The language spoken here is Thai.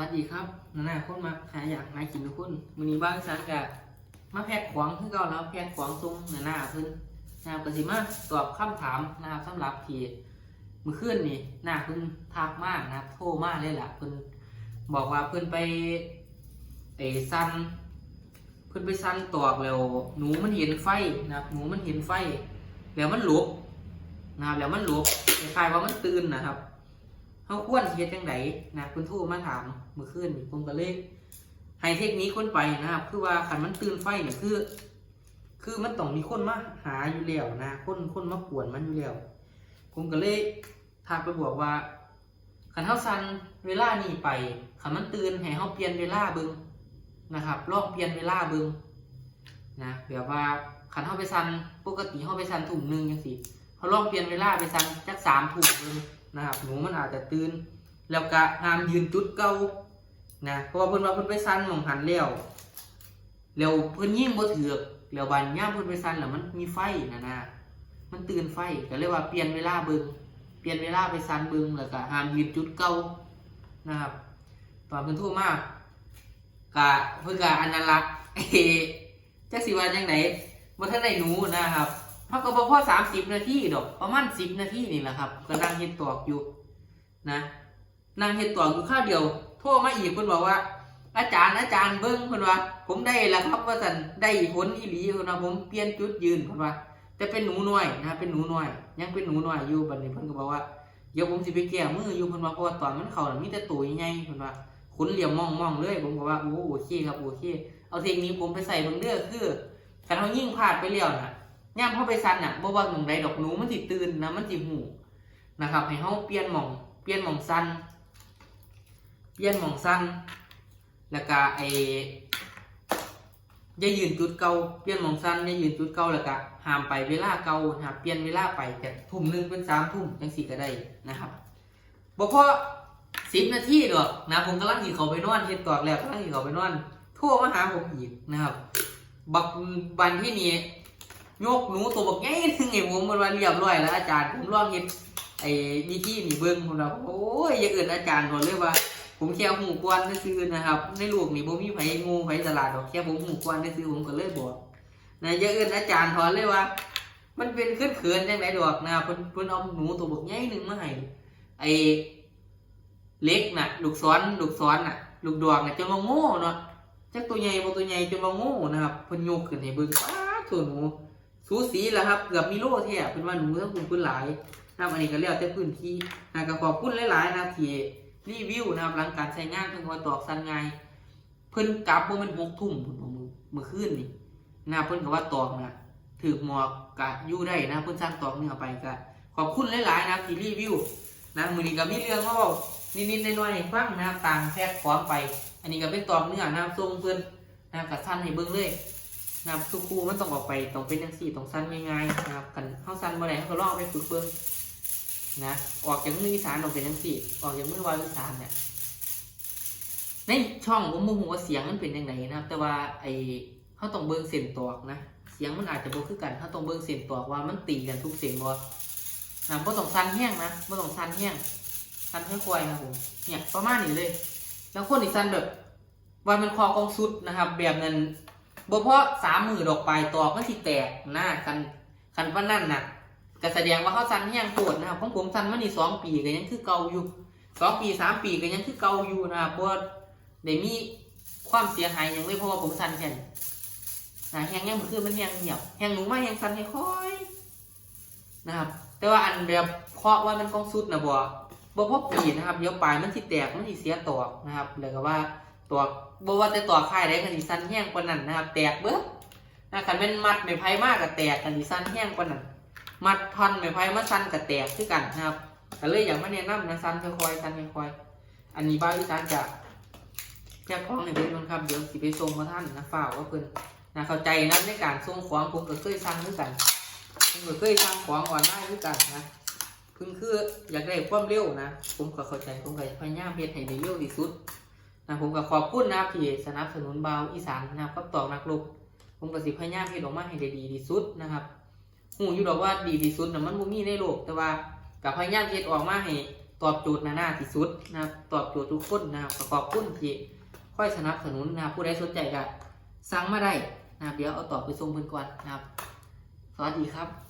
วัสดีครับนานาคนมาหายอยากหากินทุกคนวันนี้บ้านฉันกับมาแพ็กของคือเก่าแล้วแพ็กของทรงนานาเพิ่นนะครับกสิมาตอบคำถามนะครับสำหรับที่มื่อคืนนี่หน้าเพิ่นทักมากนะโทรมากเลยล่ะเพิ่นบอกว่าเพิ่นไปไอ้ซันเพิ่นไปซันตอกแล้วหนูมันเห็นไฟนะครับหนูมันเห็นไฟ แล้วมันหลบนะครับแล้วมันหลบคล้ายว่ามันตื่นนะครับ เขาควรเฮ็ดจังไดนะคุณทู่มาถามเมื่อคืนผมก็เลยให้เทคนิคคนไปนะครับ คือว่าคันมันตื่นไฟเนี่ยคือ คือมันต้องมีคนมาหาอยู่แล้วนะ คนคนมากวนมันอยู่แล้วผมก็เลยทักไปบอกว่าคันเฮาซันเวลานี้ไปคันมันตื่นให้เฮาเปลี่ยนเวลาเบิ่งนะครับลองเปลี่ยนเวลาเบิ่งนะแบบว่าคันเฮาไปซันปกติเฮาไปซันทุ่มหนึงจังซี่เฮาลองเปลี่ยนเวลาไปซันจัก3ทุ่มเบิ่ง นะครับหนูมันอาจจะตื่นแล้วก็ห้ามยืนจุดเก่านะเพราะว่าเพิ่นว่าเพิ่นไปสั่นมองหันแล้วแล้วเพิ่นยิ่งบ่ถือกแล้วบัดย่ามเพิ่นไปสั่นแล้วมันมีไฟนะนะมันตื่นไฟก็เลยกว่าเปลี่ยนเวลาเบิงเปลี่ยนเวลาไปสั่นเบิงแล้วก็ห้ามยืนจุดเก่านะครับ ตอนเพิ่นโทรมากกะเพิ่นก็อันนั้นละเอ๊จักสิว่าจังไดบ่ทันได้หนูนะครับ เขาก็บอกพ่อสามสิบนาทีดอก ประมาณสิบนาทีนี่แหละครับก็นั่งเฮ็ดตอกอยู่นะนั่งเฮ็ดตอกอยู่ข้าวเดียว โทรมาอีกเพิ่นบอกว่า อาจารย์อาจารย์เบิ้งเพิ่นว่า ผมได้แล้วครับว่าสันได้ผลอีหลีเพิ่นว่าผมเปลี่ยนจุดยืนเพิ่นว่าแต่เป็นหนูน้อยนะเป็นหนูน้อย ยังเป็นหนูน้อยอยู่บัดนี้เพิ่นก็บอกว่าเดี๋ยวผมสิไปแก้มืออยู่เพิ่นว่าเพราะว่าตอนมันเข้าน่ะมีแต่ตัวใหญ่เพิ่นว่าขุนเหลี่ยมมองๆเลย ผมก็ว่าโอ้โอเคครับโอเคเอาเทคนิคผมไปใส่เบิ่งเด้อคือคันเฮายิ่งพลาดไปแล้วน่ะ ย่ามเข้าไปซันน่ะบ่ว่าหมองใดดอกหนูมันสิตื่นนะมันสิหูนะครับ ให้เฮาเปลี่ยนหมองเปลี่ยนหมองซันเปลี่ยนหมองซันแล้วก็ไอ้อย่ายืนจุดเก่าเปลี่ยนหมองซันอย่ายืนจุดเก่าแล้วก็ห้ามไปเวลาเก่านะครับเปลี่ยนเวลาไปจากทุ่มหนึ่งเป็นสามทุ่มจังสี่ก็ได้นะครับบ่พอสิบนาทีดอกนะผมกำลังสิเขาไปนอนเฮ็ดตอกแล้วกำลังสิเขาไปนอนโทรมาหาผมอีกนะครับ บักบันที่นี้ ยกหนูตัวบักใหญ่นึงไอ้ผมมันว่าเรียบร้อยแล้วอาจารย์ผมลองเห็นไอ้วิธีนี่เบิ้งผมแล้วโอ้ยอย่าเอื่นอาจารย์ก่อนเลยว่า ผมแค่หูกวนซื่อนะครับ ในลูกนี่ผมมีไผงูไผตลาดดอกแค่ผมหูกวนซื่อผมก็เลยบอกนะอย่าเอื่นอาจารย์ถอนเลยว่า มันเป็นขึ้นเขินๆจังไดดอกนะเพิ่นเพิ่นเอาหนูตัวบักใหญ่นึงมาให้ไอ้เล็กน่ะลูกศรลูกศรน่ะลูกดอกน่ะจนว่าโง่เนาะจักตัวใหญ่บ่ตัวใหญ่จนว่าโง่นะครับเพิ่นยกขึ้นให้เบิ่งป้าดตัวหนู สูสีแล้วครับเกือบมีโล่แท้เป็นว่าหนูทั้งคุณพื้นหลายนะครับอันนี้ก็เรียกแต่พื้นที่นะก็ขอบคุณหลายๆนะที่รีวิวนะครับหลังการใช้งานเพิ่งว่าตอกสันไงเพิ่นกลับว่ามันหกทุ่มเพิ่นมือมือคืนนี่นะเพิ่นก็ว่าตอกนะถือหมอกกะยู่ได้นะเพิ่นสร้างตอกเนี่เอไปก็ขอบคุณหลายๆนะที่รีวิวนะมือนี้ก็มีเรื่องว่าบอกนิดๆหน่อยๆให้ฟังนะครับต่างแพ็คของไป อันนี้ก็เป็นตอกเนื้อนะทรงเพิ่นนะครับกับสั้นให้เบิ่งเลย นะครับทุกครูมันต้องออกไปต้องเป็นจังสี่ต้องสั้นง่ายๆนะครับกันเข้าสั้นมาไหนเขาก็ลองเอาไปฝึกเบิ่งนะออกจากมืออีสานออกเป็นจังสี่ออกจากมือวาอีสานเนี่ยในช่องผมโมโหเสียงมันเป็นยังไงนะครับ แต่ว่าไอเขาต้องเบิ่งเส้นตอกนะเสียงมันอาจจะโบคือกันเขาต้องเบิ่งเส้นตอกว่ามันตีกันทุกเส้นบ่นะบ่ต้องสั้นแห้งนะบ่ต้องสั้นแห้งสั้นค่อยๆนะผมเนี่ยประมาณนี้เลย แล้วคนอีสั้นแบบว่ามันคอกองสุดนะครับ แบบนั้น บ่เพราะสามมือดอกปลายตอกมันสิแตกหน้ากันคันว่านั่นน่ะก็แสดงว่าเขาสันแห้งโคตรนะครับของผมสันมานี่สองปีก็ยังคือเก่าอยู่สองปีสามปีก็ยังคือเก่าอยู่นะครับเพราะว่าได้มีความเสียหายอย่างเลยเพราะว่าผมสันแค่นี้นะแห้งแห้งมันคือมันแห้งเหี่ยวแห้งหนูมาแห้งสันค่อยนะครับ แต่ว่าอันแบบเคาะว่ามันกองสุดนะบ่บ่พอปีนะครับเดี๋ยวปลายมันสิแตกมันสิเสียตอกนะครับแล้วก็ว่า ตัวบว่าแต่ตัวค่ายได้กันสิสั้นแห้งกว่านั้นนะครับ แตกเบิดนะคันเป็นมัดไม่ไพ่มากกับแตกกันสิสั้นแห้งกว่านั้นมัดท่อนไม่ไพ่มาสั้นกับแตกคือกันนะครับก็เลยอย่ากมาแนะนำนะสั้นค่อยๆสั้นค่อยๆอันนี้บ้านที่สั้นจะแค่ของในเพื่อนครับเดี๋ยวสิไปส่งมาท่านนะฝ่าว่าเพิ่นนะเข้าใจนะในการส่งของผมก็เคยสั่งด้วยกันผมก็เคยสั่งของออนไลน์ด้วยกันนะเพิ่งคืออยากได้ความเร็วนะ ผมก็เข้าใจผมก็พยายามเฮ็ดให้ได้เร็วที่สุด นะผมก็ขอบคุณนะครับที่สนับสนุนเบาอีสานนะครับกับตอกนักลบผมก็สิพยายามเฮ็ดออกมาให้ได้ดีที่สุดนะครับหูอยู่ดอกว่าดีที่สุดนะมันบ่มีในโลก แต่ว่ากับพยายามเฮ็ดออกมาให้ตอบโจทย์หน้าหน้าที่สุดนะครับตอบโจทย์ทุกคนนะครับประกอบคุณที่ค่อยสนับสนุนนะผู้ใดสนใจก็สั่งมาได้นะครับเดี๋ยวเอาตอบไปส่งเพิ่นก่อนนะครับ สวัสดีครับ